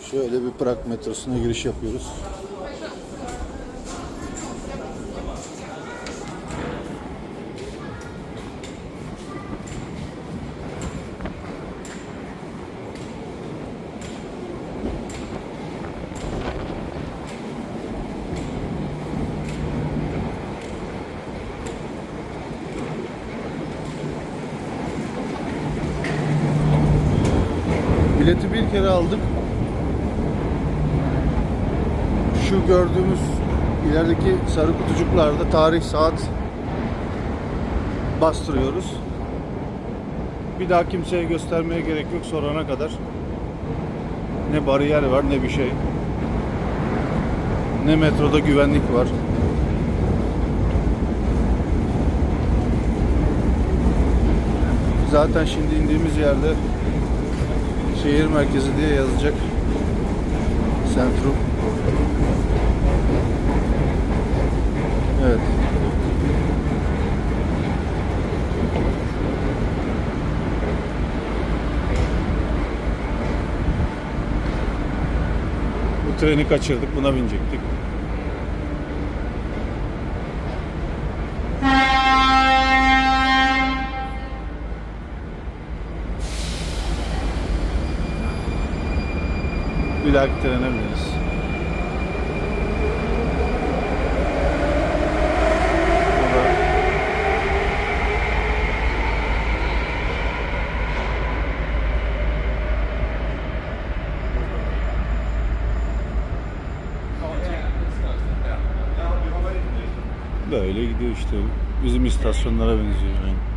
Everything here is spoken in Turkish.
Şöyle bir Prag metrosuna giriş yapıyoruz. Bileti bir kere aldık. Şu gördüğümüz ilerideki sarı kutucuklarda tarih saat bastırıyoruz. Bir daha kimseye göstermeye gerek yok sorana kadar. Ne bariyer var ne bir şey. Ne metroda güvenlik var. Zaten şimdi indiğimiz yerde şehir merkezi diye yazacak. Sentrum. Treni kaçırdık, buna binecektik. Bir dahaki trene bineriz. Böyle gidiyor işte. Bizim istasyonlara benziyor yani.